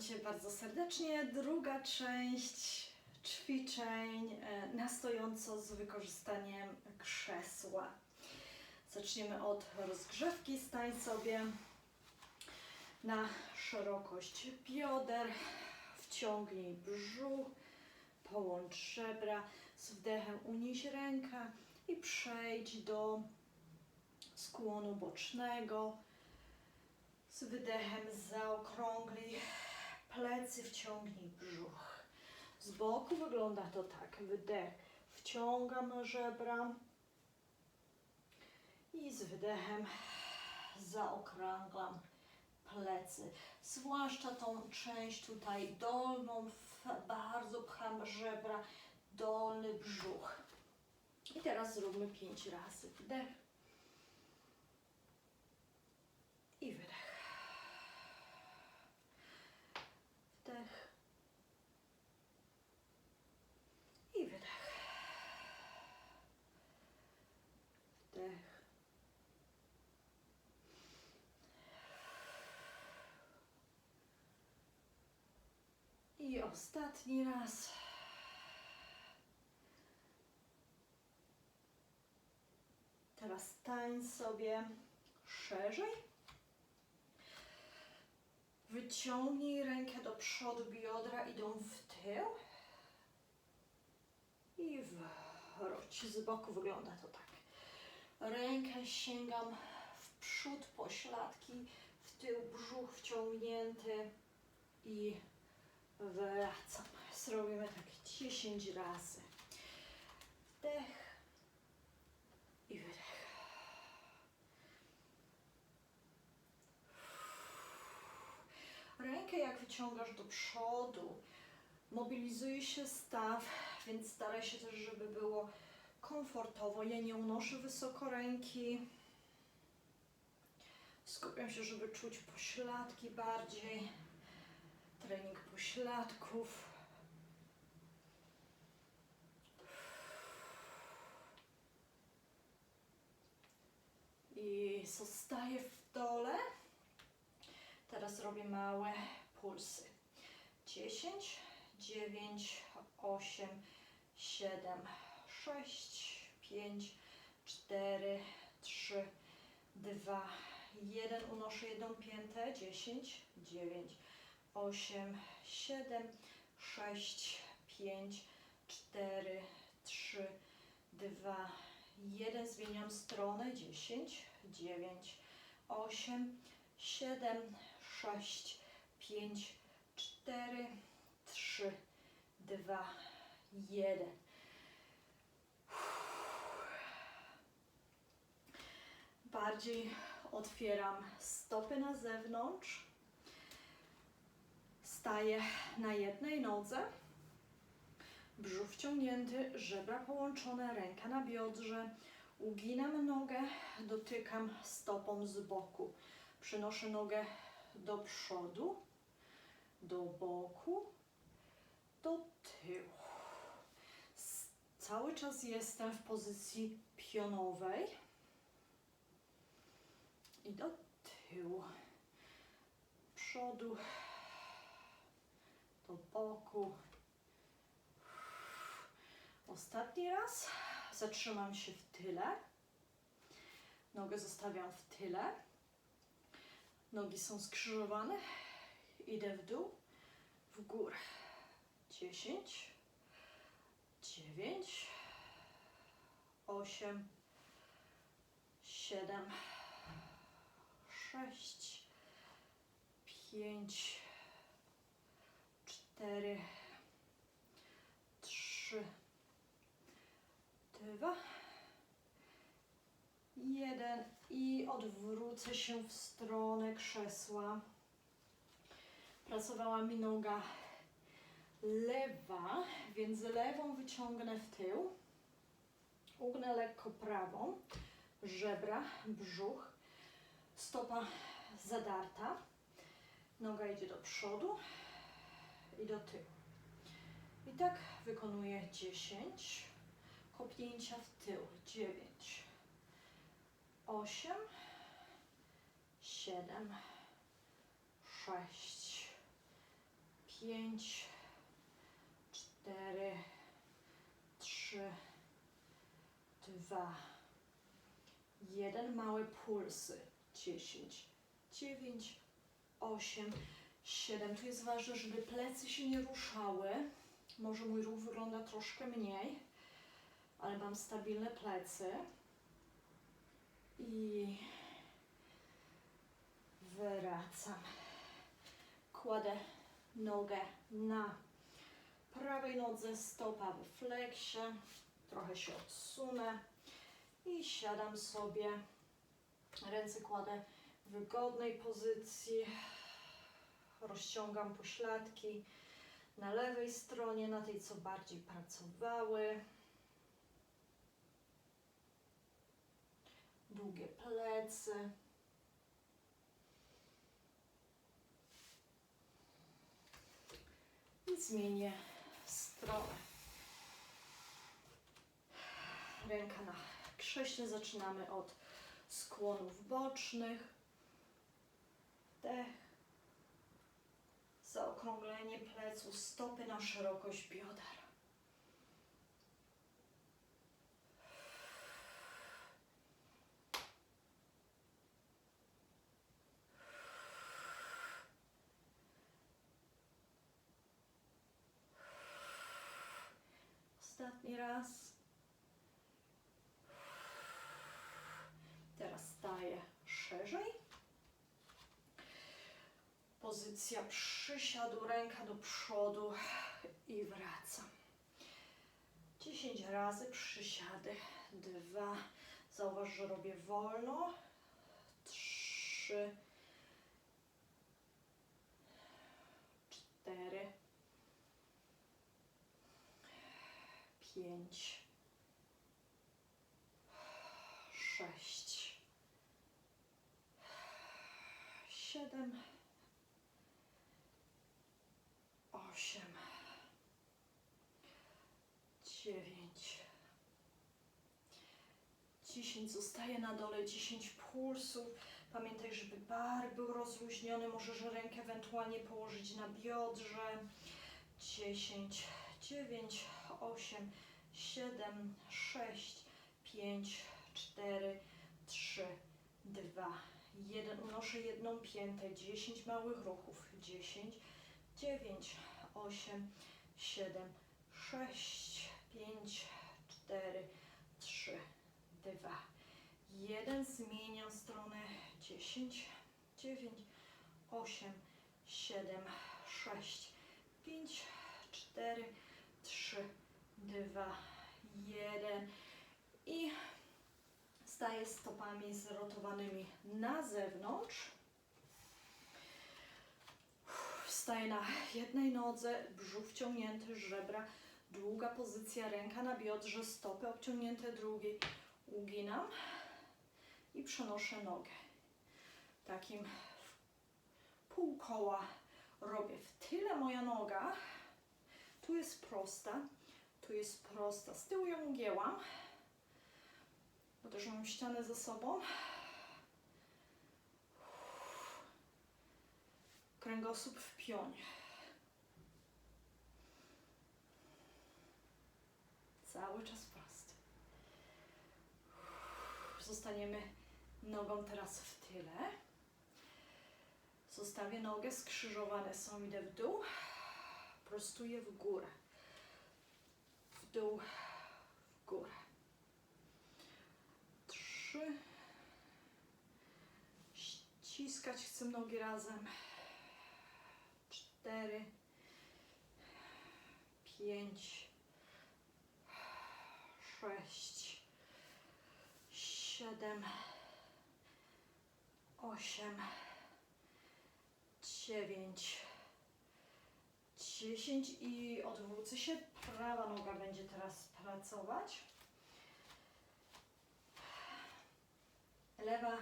Cię bardzo serdecznie. Druga część ćwiczeń e, na stojąco z wykorzystaniem krzesła. Zaczniemy od rozgrzewki. Stań sobie na szerokość bioder, wciągnij brzuch, połącz żebra, z wdechem unieś rękę i przejdź do skłonu bocznego. Z wydechem zaokrąglij plecy, wciągnij brzuch. Z boku wygląda to tak. Wydech, wciągam żebra i z wydechem zaokrąglam plecy. Zwłaszcza tą część tutaj dolną, bardzo pcham żebra, dolny brzuch. I teraz zróbmy pięć razy. Wdech i wydech. Wdech i wydech. Wdech. I ostatni raz. Teraz stań sobie szerzej. Wyciągnij rękę do przodu, biodra idą w tył. I wróć. Z boku wygląda to tak. Rękę sięgam w przód pośladki, w tył brzuch wciągnięty i wracam. Zrobimy tak 10 razy. Wdech i wydech. Rękę jak wyciągasz do przodu, mobilizuje się staw, więc staraj się też, żeby było komfortowo. Ja nie unoszę wysoko ręki. Skupiam się, żeby czuć pośladki bardziej. Trening pośladków. I zostaję w dole. Teraz robię małe pulsy. 10, 9, 8, 7, 6, 5, 4, 3, 2, 1. Unoszę jedną piętę. 10, 9, 8, 7, 6, 5, 4, 3, 2, 1. Zmieniam stronę. 10, 9, 8, 7, 6, 5, 4, 3, 2, 1. Bardziej otwieram stopy na zewnątrz. Staję na jednej nodze. Brzuch wciągnięty, żebra połączone, ręka na biodrze. Uginam nogę, dotykam stopą z boku. Przenoszę nogę do przodu, do boku, do tyłu. Cały czas jestem w pozycji pionowej i do tyłu, przodu, do boku. Ostatni raz zatrzymam się w tyle. Nogę zostawiam w tyle. Nogi są skrzyżowane. Idę w dół, w górę. 10, 9, 8, 7, 6, 5, 4, 3, 2, 1 i odwrócę się w stronę krzesła. Pracowała mi noga lewa, więc lewą wyciągnę w tył. Ugnę lekko prawą, żebra, brzuch, stopa zadarta. Noga idzie do przodu i do tyłu. I tak wykonuję 10 kopnięcia w tył. 9, 8, 7, 6, pięć, cztery, trzy, dwa, jeden. Małe pulsy. Dziesięć, dziewięć, osiem, siedem. Tu jest ważne, żeby plecy się nie ruszały. Może mój ruch wygląda troszkę mniej, ale mam stabilne plecy. I wracam. Kładę nogę na prawej nodze, stopa we fleksie. Trochę się odsunę i siadam sobie. Ręce kładę w wygodnej pozycji. Rozciągam pośladki na lewej stronie, na tej co bardziej pracowały. Długie plecy. I zmienię stronę. Ręka na krześle. Zaczynamy od skłonów bocznych. Wdech. Zaokrąglenie pleców, stopy na szerokość bioder. Ostatni raz. Teraz staję szerzej pozycja przysiadu, ręka do przodu i wracam. 10 razy przysiady, 2, zauważ, że robię wolno, 3, 4, 5, 6, 7, dziewięć, dziesięć. Zostaje na dole dziesięć pulsów. Pamiętaj, żeby bar był rozluźniony. Możesz rękę ewentualnie położyć na biodrze. Dziesięć, dziewięć, osiem, siedem, sześć, pięć, cztery, trzy, dwa, jeden. Unoszę jedną piętę, dziesięć małych ruchów. Dziesięć, dziewięć, osiem, siedem, sześć, pięć, cztery, trzy, dwa, jeden. Zmieniam stronę. Dziesięć, dziewięć, osiem, siedem, sześć, pięć, cztery, trzy, dwa, jeden i staję stopami zrotowanymi na zewnątrz. Staję na jednej nodze, brzuch wciągnięty, żebra, długa pozycja, ręka na biodrze, stopy obciągnięte drugiej. Uginam i przenoszę nogę. Takim pół koła robię w tyle moja noga. Tu jest prosta, tu jest prosta. Z tyłu ją ugięłam, bo też mam ścianę za sobą. Kręgosłup w pionie. Cały czas prosty. Zostaniemy nogą teraz w tyle. Zostawię nogę, skrzyżowane są, idę w dół, prostuję w górę w dół, w górę. Trzy. Ściskać chcę nogi razem. Cztery. Pięć. Sześć. Siedem. Osiem. Dziewięć. 10 i odwrócę się. Prawa noga będzie teraz pracować. Lewa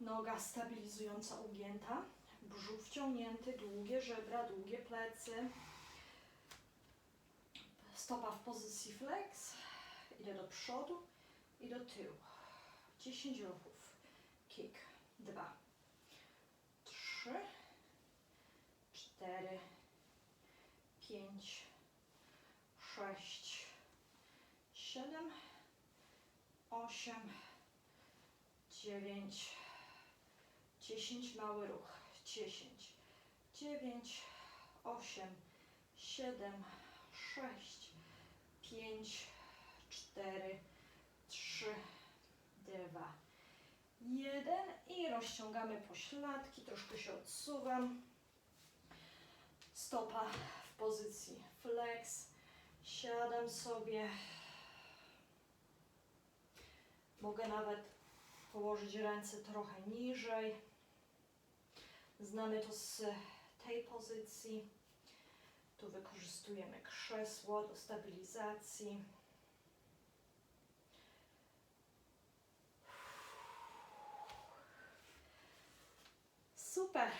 noga stabilizująca ugięta. Brzuch wciągnięty, długie żebra, długie plecy. Stopa w pozycji flex. Idę do przodu i do tyłu. 10 ruchów. Kick. 2, 3, 4. cztery, pięć, sześć, siedem, osiem, dziewięć, dziesięć, mały ruch, dziesięć, dziewięć, osiem, siedem, sześć, pięć, cztery, trzy, dwa, jeden i rozciągamy pośladki, troszkę się odsuwam. Stopa w pozycji flex. Siadam sobie. Mogę nawet położyć ręce trochę niżej. Znamy to z tej pozycji. Tu wykorzystujemy krzesło do stabilizacji. Super.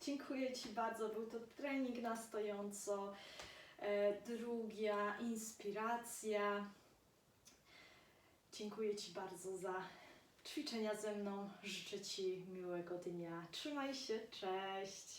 Dziękuję Ci bardzo. Był to trening na stojąco. E, druga inspiracja. Dziękuję Ci bardzo za ćwiczenia ze mną. Życzę Ci miłego dnia. Trzymaj się. Cześć.